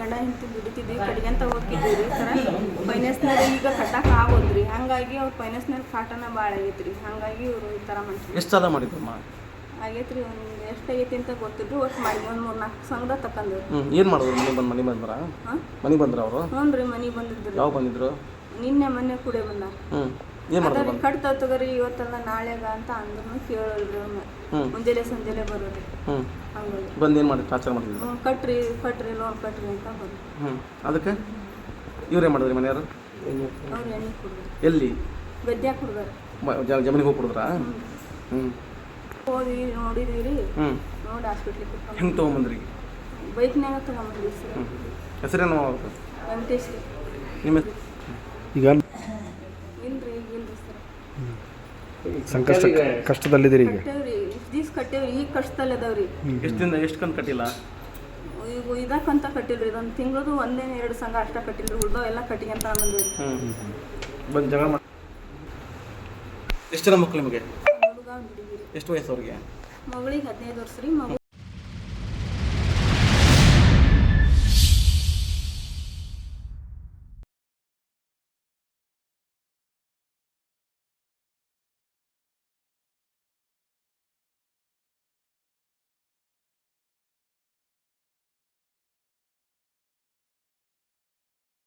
ಗಂಡ ಹೆಂಡತಿ ದುಡಿತಿದ್ವಿ ಕಡೆಗೆ ಅಂತ ಹೋಗಿದ್ವಿ ರೀ ಸರ ಫೈನಾನ್ಸ್ನಾಗ ಈಗ ಕಟ್ಟಕ್ಕೆ ಆಗೋದ್ರಿ. ಹಂಗಾಗಿ ಅವ್ರ ಫೈನಾನ್ಸ್ನಾಗ ಕಾಟನ ಭಾಳ ಆಗೈತೆ ರೀ ಹಂಗಾಗಿ ಇವರು ಈ ಥರ ಮಾಡ್ತೀವಿ ಎಷ್ಟು ಸಲ ಮಾಡಿದ್ದಮ್ಮ ಆಗೈತೆ ರೀ ಒಂದು ಎಷ್ಟು ಆಗೈತಿ ಅಂತ ಗೊತ್ತಿದ್ರು ಒಟ್ಟು ಮಾಡಿ ಒಂದು ಮೂರು ನಾಲ್ಕು ಸಂಘದ ತಕ್ಕಂದ್ರು ಏನು ಮಾಡಿದ್ರು? ಮನೆ ಬಂದು ಮನೆ ಬಂದ್ರ? ಹಾಂ? ಮನೆ ಬಂದ್ರ ಅವರು? ಹ್ಞೂ ರೀ ಮನೆ ಬಂದಿದ್ರು ಯಾವ ಬಂದಿದ್ರು? ನಿನ್ನೆ ಮೊನ್ನೆ ಕೂಡೆ ಬಂದ ಹ್ಞೂ ಏನು ಅದ್ರಿ ತಗೋರಿ ಇವತ್ತಲ್ಲ ನಾಳೆಗ ಅಂತ ಅಂದ್ರೂ ಕೇಳಲ್ರಿ ಅವ್ನ ಹ್ಞೂ ಮುಂಜಾನೆ ಸಂಜೆಲೆ ಬರೋರಿ ಹ್ಞೂ ಹಂಗಾಗಿ ಬಂದು ಏನು ಮಾಡಿ ಟಾರ್ಚರ್ ಮಾಡಿದ್ರು ಕಟ್ರಿ ಕಟ್ರಿ ಲೋನ್ ಕಟ್ರಿ ಅಂತ ಬರೋದು. ಹ್ಞೂ ಅದಕ್ಕೆ? ಇವ್ರೇನು ಮಾಡಿದ್ರಿ ಮನೆಯವರು? ಅವ್ರು ಎಣ್ಣೆ ಕುಡಿದ್ರು. ಎಲ್ಲಿ? ಗದ್ಯಾಗ ಕುಡ್ದಾರ. ಮ- ಜ- ಜಮೀನಿಗೆ ಹೋಗಿ ಕೊಡಿದ್ರಾ? ಹ್ಞೂ ಹೋದ್ವಿ ನೋಡಿದ್ವಿ. ರೀ ಹ್ಞೂ ನೋಡಿ ಹಾಸ್ಪಿಟ್ಲಿಗೆ ಕರ್ಕೊಂಡು ಹೆಂಗೆ ತೊಗೊಂಬಂದ್ರಿ? ಬೈಕ್ನಾಗ ತಗೊಂಬಂದ್ವಿ ಸರ್ ಹ್ಞೂ ಹೆಸರೇನು? ವೆಂಕಟೇಶ್ ರೀ ನಿಮ್ಮ ಈಗ ಇಲ್ರಿ ಈಗ ಇಲ್ರಿ ಸರ್ ಸಂಕಷ್ಟ ಕಷ್ಟದಲ್ಲಿದ್ದೀರಿ ಈಗ. ಕಟ್ಟೇವ್ರಿ. ಇಷ್ಟು ದಿವ್ಸ ಕಟ್ಟೇವ್ರಿ ಈಗ ಕಷ್ಟದಲ್ಲಿ ಅದಾವ್ರಿ ಎಷ್ಟು ದಿನ ಎಷ್ಟು ಕಂತು ಕಟ್ಟಿಲ್ಲ? ಈಗ ಇದಕ್ಕಂತ ಕಟ್ಟಿಲ್ರಿ ಇದೊಂದು ತಿಂಗಳದು ಒಂದೇ ಎರಡು ಸಂಘ ಅಷ್ಟ ಕಟ್ಟಿಲ್ರಿ ಉಳ್ದವ್ ಎಲ್ಲ ಕಟ್ಟಿಗೆಂತ ಬಂದ್ವಿ. ಹ್ಞೂ ಬಂದು ಜಗಳ ಮಾಡಿ ಎಷ್ಟು ಜನ ಮಕ್ಕಳು ನಿಮಗೆ? ಹುಡುಗ ಎಷ್ಟು ವಯಸ್ಸು ಅವ್ರಿಗೆ ಮಗಳಿಗೆ ಹದಿನೈದು ವರ್ಷ ರೀ ಮಗು